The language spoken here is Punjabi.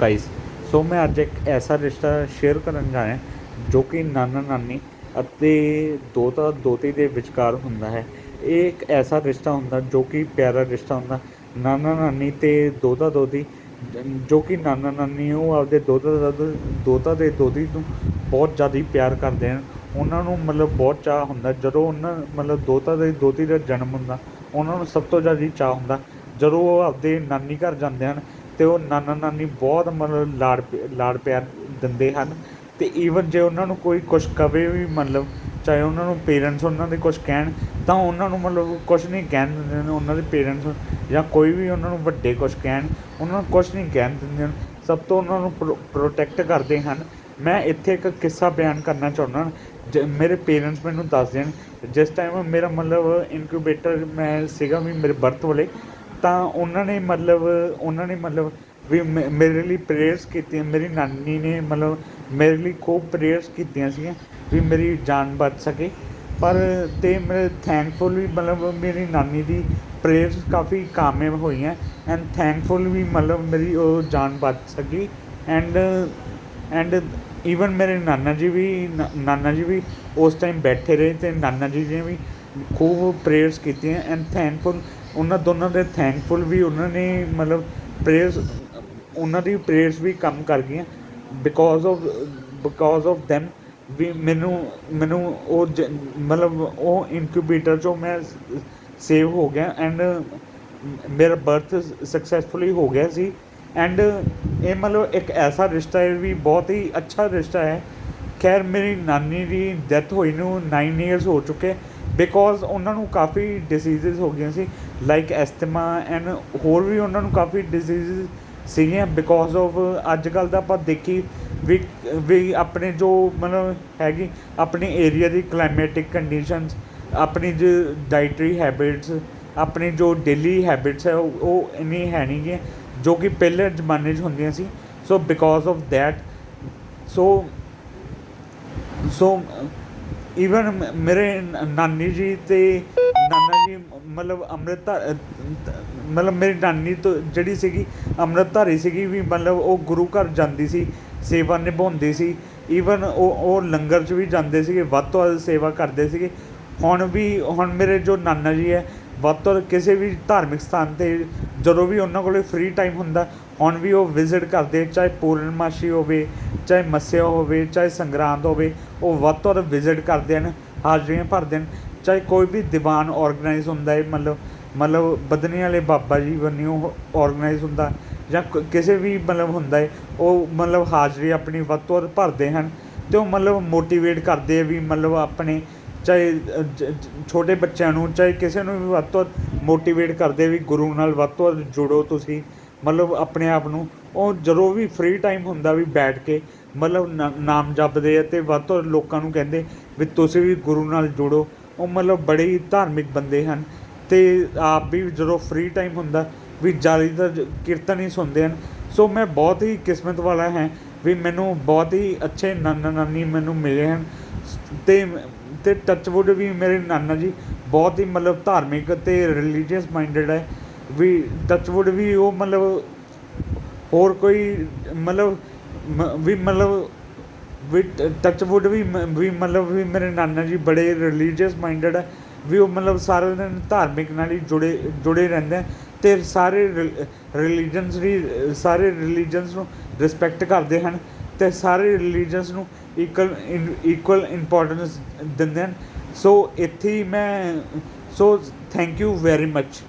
ਗਾਇਸ ਸੋ ਮੈਂ ਅੱਜ ਇੱਕ ਐਸਾ ਰਿਸ਼ਤਾ ਸ਼ੇਅਰ ਕਰਨ ਜਾ ਰਿਹਾ ਜੋ ਕਿ ਨਾਨਾ ਨਾਨੀ ਅਤੇ ਦੋਤਾ ਦੋਤੀ ਦੇ ਵਿਚਕਾਰ ਹੁੰਦਾ ਹੈ। ਇਹ ਇੱਕ ਐਸਾ ਰਿਸ਼ਤਾ ਹੁੰਦਾ ਜੋ ਕਿ ਪਿਆਰਾ ਰਿਸ਼ਤਾ ਹੁੰਦਾ। ਨਾਨਾ ਨਾਨੀ ਤੇ ਦੋਤਾ ਦੋਤੀ, ਜੋ ਕਿ ਨਾਨਾ ਨਾਨੀ ਉਹ ਆਪਦੇ ਦੋਤਾ ਦਾਦਾ, ਦੋਤਾ ਦੇ ਦੋਤੀ ਨੂੰ ਬਹੁਤ ਜ਼ਿਆਦਾ ਪਿਆਰ ਕਰਦੇ ਹਨ। ਉਹਨਾਂ ਨੂੰ ਮਤਲਬ ਬਹੁਤ ਚਾਹ ਹੁੰਦਾ। ਜਦੋਂ ਉਹਨਾਂ ਮਤਲਬ ਦੋਤਾ ਦੇ ਦੋਤੀ ਦਾ ਜਨਮ ਹੁੰਦਾ, ਉਹਨਾਂ ਨੂੰ ਸਭ ਤੋਂ ਜ਼ਿਆਦਾ ਚਾਹ ਹੁੰਦਾ। ਜਦੋਂ ਉਹ ਆਪਦੇ ਨਾਨੀ ਘਰ ਜਾਂਦੇ ਹਨ ਅਤੇ ਉਹ ਨਾਨਾ ਨਾਨੀ ਬਹੁਤ ਮਤਲਬ ਲਾਡ ਪਿ- ਲਾਡ ਪਿਆਰ ਦਿੰਦੇ ਹਨ ਅਤੇ ਈਵਨ ਜੇ ਉਹਨਾਂ ਨੂੰ ਕੋਈ ਕੁਛ ਕਵੇ ਵੀ ਮਤਲਬ ਚਾਹੇ ਉਹਨਾਂ ਨੂੰ ਪੇਰੈਂਟਸ ਉਹਨਾਂ ਦੇ ਕੁਛ ਕਹਿਣ, ਤਾਂ ਉਹਨਾਂ ਨੂੰ ਮਤਲਬ ਕੁਛ ਨਹੀਂ ਕਹਿਣ ਦਿੰਦੇ ਨੇ ਉਹਨਾਂ ਦੇ ਪੇਰੈਂਟਸ ਜਾਂ ਕੋਈ ਵੀ ਉਹਨਾਂ ਨੂੰ ਵੱਡੇ ਕੁਛ ਕਹਿਣ, ਉਹਨਾਂ ਨੂੰ ਕੁਛ ਨਹੀਂ ਕਹਿਣ ਦਿੰਦੇ ਹਨ, ਸਭ ਤੋਂ ਉਹਨਾਂ ਨੂੰ ਪ੍ਰੋਟੈਕਟ ਕਰਦੇ ਹਨ। ਮੈਂ ਇੱਥੇ ਇੱਕ ਕਿੱਸਾ ਬਿਆਨ ਕਰਨਾ ਚਾਹੁੰਦਾ ਜ- ਮੇਰੇ ਪੇਰੈਂਟਸ ਮੈਨੂੰ ਦੱਸ ਦੇਣ, ਜਿਸ ਟਾਈਮ ਮੇਰਾ ਮਤਲਬ ਇਨਕਿਊਬੇਟਰ ਮੈਂ ਸੀਗਾ ਵੀ ਮੇਰੇ ਬਰਥ ਵੇਲੇ ਤਾਂ ਉਹਨਾਂ ਨੇ ਮਤਲਬ, ਉਹਨਾਂ ਨੇ ਮਤਲਬ ਵੀ ਮੇ- ਮੇਰੇ ਲਈ ਪ੍ਰੇਅਰਸ ਕੀਤੀਆਂ, ਮੇਰੀ ਨਾਨੀ ਨੇ ਮਤਲਬ ਮੇਰੇ ਲਈ ਖੂਬ ਪ੍ਰੇਅਰਸ ਕੀਤੀਆਂ ਸੀਗੀਆਂ ਵੀ ਮੇਰੀ ਜਾਨ ਬਚ ਸਕੇ। ਪਰ ਤੇ ਮੇਰੇ ਥੈਂਕਫੁਲ ਵੀ ਮਤਲਬ ਮੇਰੀ ਨਾਨੀ ਦੀ ਪ੍ਰੇਅਰਸ ਕਾਫੀ ਕਾਮਯਾਬ ਹੋਈਆਂ ਐਂਡ ਥੈਂਕਫੁਲ ਵੀ ਮਤਲਬ ਮੇਰੀ ਉਹ ਜਾਨ ਬਚ ਸਕੀ ਐਂਡ ਐਂਡ ਈਵਨ ਮੇਰੇ ਨਾਨਾ ਜੀ ਵੀ ਨਾਨਾ ਜੀ ਵੀ ਉਸ ਟਾਈਮ ਬੈਠੇ ਰਹੇ ਤੇ ਨਾਨਾ ਜੀ ਨੇ ਵੀ ਖੂਬ ਪ੍ਰੇਅਰਸ ਕੀਤੀਆਂ ਐਂਡ ਥੈਂਕਫੁਲ ਉਹਨਾਂ ਦੋਨਾਂ ਦੇ ਥੈਂਕਫੁਲ ਵੀ ਉਹਨਾਂ ਨੇ, ਮਤਲਬ ਪ੍ਰੇਅਰਸ ਉਹਨਾਂ ਦੀ ਪ੍ਰੇਅਰਸ ਵੀ ਕੰਮ ਕਰ ਗਈਆਂ। Because of because of them, ਵੀ ਮੈਨੂੰ ਮੈਨੂੰ ਉਹ ਜ- ਮਤਲਬ ਉਹ ਇਨਕਿਊਬੇਟਰ ਚੋਂ ਮੈਂ ਸੇਵ ਹੋ ਗਿਆ ਐਂਡ ਮੇਰਾ ਬਰਥ ਸਕਸੈਸਫੁਲੀ ਹੋ ਗਿਆ ਸੀ। ਐਂਡ ਇਹ ਮਤਲਬ ਇੱਕ ਐਸਾ ਰਿਸ਼ਤਾ ਹੈ ਵੀ ਬਹੁਤ ਹੀ ਅੱਛਾ ਰਿਸ਼ਤਾ ਹੈ। ਖੈਰ, ਮੇਰੀ ਨਾਨੀ ਦੀ ਡੈਥ ਹੋਈ ਨੂੰ 9 ਇਅਰਸ ਹੋ ਚੁੱਕੇ। ਬਿਕੋਜ਼ ਉਹਨਾਂ ਨੂੰ ਕਾਫੀ ਡਿਸੀਜ਼ਸ ਹੋ ਗਈਆਂ ਸੀ ਲਾਈਕ ਐਸਥਮਾ ਐਂਡ ਹੋਰ ਵੀ ਉਹਨਾਂ ਨੂੰ ਕਾਫੀ ਡਿਸੀਜ਼ਸ ਸੀਗੀਆਂ ਬਿਕੋਜ਼ ਆਫ ਅੱਜ ਕੱਲ ਦਾ ਆਪਾਂ ਦੇਖੀ ਵੀ ਵੀ ਆਪਣੇ ਜੋ ਮਤਲਬ ਹੈਗੀ, ਆਪਣੇ ਏਰੀਆ ਦੀ ਕਲਾਈਮੈਟਿਕ ਕੰਡੀਸ਼ਨਸ ਆਪਣੀ ਜੋ ਡਾਈਟਰੀ ਹੈਬਿਟਸ ਆਪਣੀ ਜੋ ਡੇਲੀ ਹੈਬਿਟਸ ਹੈ, ਉਹ ਇੰਨੀ ਹੈ ਨਹੀਂ ਗੀਆਂ ਜੋ ਕਿ ਪਹਿਲੇ ਜ਼ਮਾਨੇ 'ਚ ਹੁੰਦੀਆਂ ਸੀ। So because of that so so even ਮੇਰੇ ਨਾਨੀ ਜੀ ਅਤੇ ਨਾਨਾ ਜੀ, ਮਤਲਬ ਅੰਮ੍ਰਿਤ ਮਤਲਬ ਮੇਰੀ ਨਾਨੀ ਤੋਂ ਜਿਹੜੀ ਸੀਗੀ ਅੰਮ੍ਰਿਤਧਾਰੀ ਸੀਗੀ ਵੀ ਮਤਲਬ ਉਹ ਗੁਰੂ ਘਰ ਜਾਂਦੀ ਸੀ, ਸੇਵਾ ਨਿਭਾਉਂਦੀ ਸੀ। ਈਵਨ ਉਹ ਉਹ ਲੰਗਰ 'ਚ ਵੀ ਜਾਂਦੇ ਸੀਗੇ, ਵੱਧ ਤੋਂ ਵੱਧ ਸੇਵਾ ਕਰਦੇ ਸੀਗੇ। ਹੁਣ ਵੀ, ਹੁਣ ਮੇਰੇ ਜੋ ਨਾਨਾ ਜੀ ਹੈ, ਵੱਧ ਤੋਂ ਵੱਧ ਕਿਸੇ ਵੀ ਧਾਰਮਿਕ ਸਥਾਨ ਤੇ ਜਦੋਂ ਵੀ ਉਹਨਾਂ ਕੋਲੇ ਫ੍ਰੀ ਟਾਈਮ ਹੁੰਦਾ ਹੁਣ ਵੀ ਉਹ ਵਿਜ਼ਿਟ ਕਰਦੇ, ਚਾਹੇ ਪੂਰਨਮਾਸ਼ੀ ਹੋਵੇ, ਚਾਹੇ ਮੱਸਿਆ ਹੋਵੇ, ਚਾਹੇ ਸੰਗਰਾਂਦ ਹੋਵੇ, ਉਹ ਵੱਧ ਤੋਂ ਵੱਧ ਵਿਜ਼ਿਟ ਕਰਦੇ ਹਨ, ਹਾਜ਼ਰੀਆਂ ਭਰਦੇ ਹਨ। ਚਾਹੇ ਕੋਈ ਵੀ ਦੀਵਾਨ ਆਰਗੇਨਾਈਜ਼ ਹੁੰਦਾ ਹੈ, ਮਤਲਬ ਮਤਲਬ ਬਦਨੀ ਵਾਲੇ ਬਾਬਾ ਜੀ ਬੰਨਿਓ ਆਰਗੇਨਾਈਜ਼ ਹੁੰਦਾ, ਜਾਂ ਕਿਸੇ ਵੀ ਮਤਲਬ ਹੁੰਦਾ ਹੈ, ਉਹ ਮਤਲਬ ਹਾਜ਼ਰੀ ਆਪਣੀ ਵੱਧ ਤੋਂ ਵੱਧ ਭਰਦੇ ਹਨ ਤੇ ਉਹ ਮਤਲਬ ਮੋਟੀਵੇਟ ਕਰਦੇ ਵੀ ਮਤਲਬ ਆਪਣੇ ਚਾਹੇ ਛੋਟੇ ਬੱਚਿਆਂ ਨੂੰ, ਚਾਹੇ ਕਿਸੇ ਨੂੰ ਵੀ ਵੱਧ ਤੋਂ ਵੱਧ ਮੋਟੀਵੇਟ ਕਰਦੇ ਵੀ ਗੁਰੂ ਨਾਲ ਵੱਧ ਤੋਂ ਵੱਧ ਜੁੜੋ ਤੁਸੀਂ। ਮਤਲਬ ਆਪਣੇ ਆਪ ਨੂੰ, ਉਹ ਜਦੋਂ ਵੀ ਫ੍ਰੀ ਟਾਈਮ ਹੁੰਦਾ ਵੀ ਬੈਠ ਕੇ, ਮਤਲਬ ਨਾ- ਨਾਮ ਜਪਦੇ ਆ ਤੇ ਵੱਧ ਤੋਂ ਲੋਕਾਂ ਨੂੰ ਕਹਿੰਦੇ ਵੀ ਤੁਸੀਂ ਵੀ ਗੁਰੂ ਨਾਲ ਜੁੜੋ। ਉਹ ਮਤਲਬ ਬੜੇ ਹੀ ਧਾਰਮਿਕ ਬੰਦੇ ਹਨ ਤੇ ਆਪ ਵੀ ਜਦੋਂ ਫ੍ਰੀ ਟਾਈਮ ਹੁੰਦਾ ਵੀ ਜਾਲੀ ਦਾ ਕੀਰਤਨ ਹੀ ਸੁਣਦੇ ਹਨ। ਸੋ ਮੈਂ ਬਹੁਤ ਹੀ ਕਿਸਮਤ ਵਾਲਾ ਹਾਂ ਵੀ ਮੈਨੂੰ ਬਹੁਤ ਹੀ ਅੱਛੇ ਨਾਨਾ ਨਾਨੀ ਮੈਨੂੰ ਮਿਲੇ ਹਨ। ਤੇ ਤੇ ਟੱਚਵੁੱਡ ਵੀ ਮੇਰੇ ਨਾਨਾ ਜੀ ਬਹੁਤ ਹੀ ਮਤਲਬ ਧਾਰਮਿਕ ਤੇ ਰਿਲੀਜੀਅਸ ਮਾਈਂਡਡ ਹੈ। ਵੀ ਟੱਚਵੁੱਡ ਵੀ ਉਹ ਮਤਲਬ ਹੋਰ ਕੋਈ ਮਤਲਬ ਮ- ਵੀ ਮਤਲਬ ਵੀ ਟੱਚਵੁੱਡ ਵੀ ਮ- ਵੀ ਮਤਲਬ ਵੀ ਮੇਰੇ ਨਾਨਾ ਜੀ ਬੜੇ ਰਿਲੀਜੀਅਸ ਮਾਈਂਡਡ ਹੈ ਵੀ ਉਹ ਮਤਲਬ ਸਾਰੇ ਦਿਨ ਧਾਰਮਿਕ ਨਾਲ ਹੀ ਜੁੜੇ ਜੁੜੇ ਰਹਿੰਦੇ ਹੈ ਤੇ ਸਾਰੇ ਰਿਲੀਜਨਸ ਵੀ, ਸਾਰੇ ਰਿਲੀਜਨਸ ਨੂੰ ਰਿਸਪੈਕਟ ਕਰਦੇ ਹਨ ਤੇ ਸਾਰੇ ਰਿਲੀਜਨਸ ਨੂੰ ਇਕੁਅਲ ਇਕੁਅਲ ਇੰਪੋਰਟੈਂਸ ਦਿੰਦੇ ਹਨ। ਸੋ ਇੱਥੇ ਮੈਂ so thank you very much